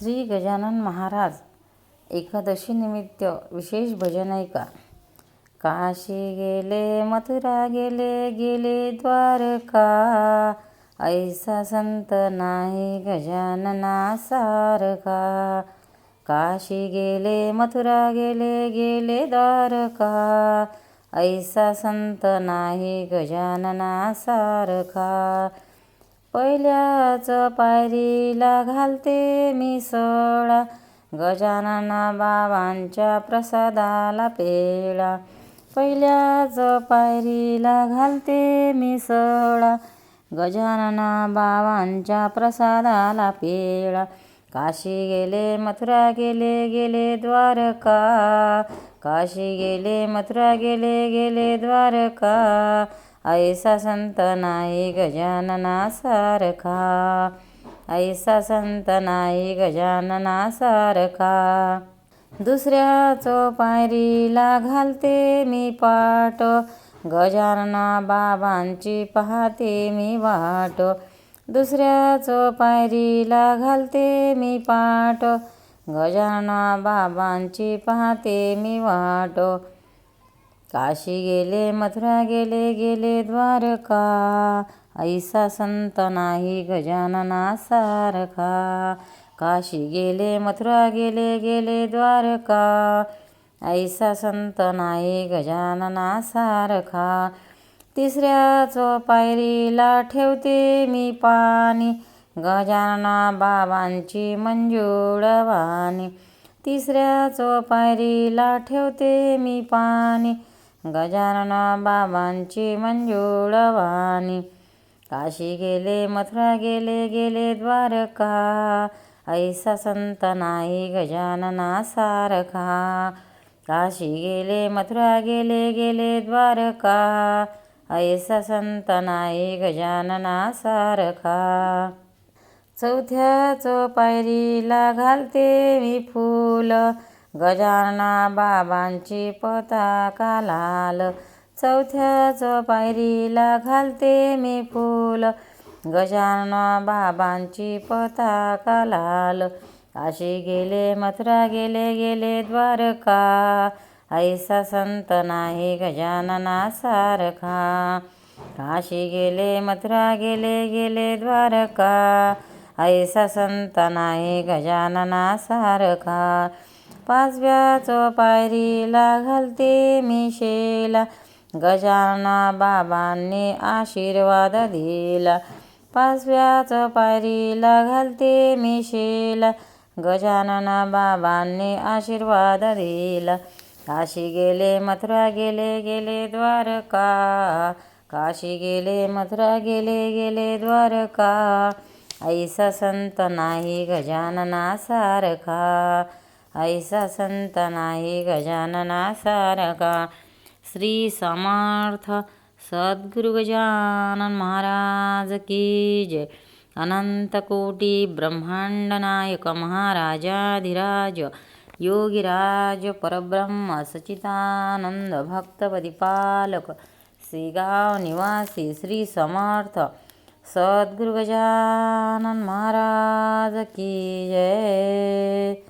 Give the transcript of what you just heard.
श्री गजानन महाराज एकादशीनिमित्त विशेष भजन ऐका. काशी गेले मथुरा गेले गेले द्वारका. ऐसा संत नाही गजानना सारखा. काशी गेले मथुरा गेले गेले द्वारका. ऐसा संत नाही गजानना सारखा. पहिल्याच पायरीला घालते मी सोळा. गजानना बाबांच्या प्रसादाला पेळा. पहिल्याच पायरीला घालते मी सोळा. गजानना बाबांच्या प्रसादाला पेळा. काशी गेले मथुरा गेले गेले द्वारका. काशी गेले मथुरा गेले गेले द्वारका. ऐसा संत नाही गजानना सारखा. ऐसा संत नाही गजानना सारखा. दुसऱ्या चोपायरीला घालते मी पाट गजानना बाबांची पाहते मी वाट. दुसऱ्या चोपायरीला घालते मी पाट गजानना बाबांची पाहते मी वाट. काशी गेले मथुरा गेले गेले द्वारका. ऐसा संत नाही गजानना सारखा. काशी गेले मथुरा गेले गेले द्वारका. ऐसा संत नाही गजानना सारखा. तिसऱ्या चोपायरीला ठेवते मी पाणी. गजानना बाबांची मंजुळवाणी तिसऱ्या चोपायरीला ठेवते मी पाणी. गजानना बाबांची मंजुळवाणी. काशी गेले मथुरा गेले गेले द्वारका. ऐसा संत नाही गजानना सारखा. काशी गेले मथुरा गेले गेले द्वारका. ऐसा संत नाही गजानना सारखा. चौथ्या चोपायरीला घालते मी फूल. गजानना बाबांची पताका लाल चौथ्याच पायरीला घालते मी फूल. गजानना बाबांची पताका लाल काशी गेले मथुरा गेले गेले द्वारका. ऐसा संत नाही गजानना सारखा. काशी गेले मथुरा गेले गेले द्वारका. ऐसा संत नाही गजानना सारखा. पाचव्या पायरीला घालते मी शेला. गजानना बाबांनी आशीर्वाद दिला. पाचव्या पायरीला घालते मी शेला. गजानना बाबांनी आशीर्वाद दिला. काशी गेले मथुरा गेले गेले द्वारका. काशी गेले मथुरा गेले गेले द्वारका. ऐसा संत नाही गजानना सारखा. ऐसा संत नाही गजानना सारका श्री समर्थ सद्गुरु गजानन महाराज की जय। अनंत कोटी ब्रह्मांड नायक महाराजाधिराज। योगीराज परब्रह्म सचितानंद भक्तपदिपालक श्रीगाव निवासी श्री समर्थ सद्गुरु गजानन महाराज की जय।